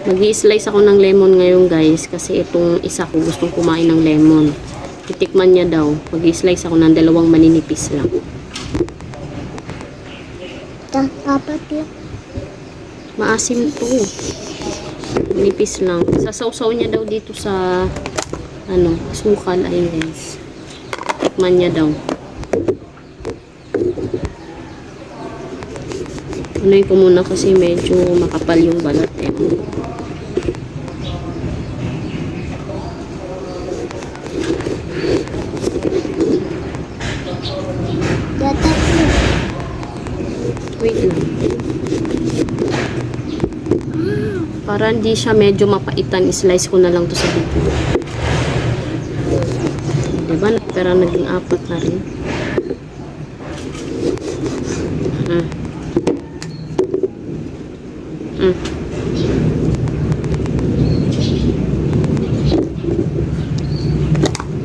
mag slice ako ng lemon ngayon guys kasi itong isa ko gustong kumain ng lemon. Titikman niya daw. mag slice ako ng dalawang maninipis lang. Ta apat lang. Maasim to. Nipis lang. Sasawsaw niya daw dito sa ano, sukal ay guys. Tikman niya daw. Unoy ko muna kasi medyo makapal yung balat eh. Wait lang. Para hindi siya medyo mapaitan, slice ko na lang to sa bibig. Diba? Pero naging apat na rin. Mm. Mm.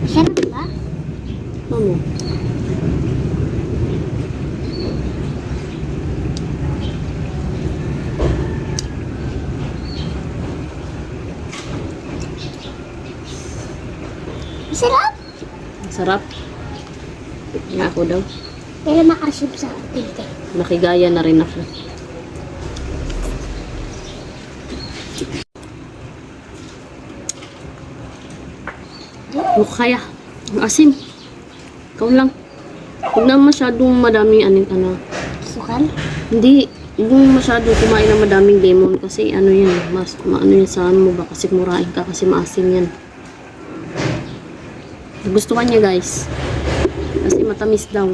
Sarap ba? Ano? Sarap. Sarap. Ako daw. Pero makasip sa atin. Nakigaya na rin ako. Huwag kaya. Ang asim. Ikaw lang. Huwag na masyadong madaming anin ano. Sukal? Hindi. Yung masyado kumain ng madaming lemon kasi ano yan, mas maano yan sa ano mo ba kasi murahin ka kasi maasim yan. Gustuhan niya guys. Kasi matamis daw.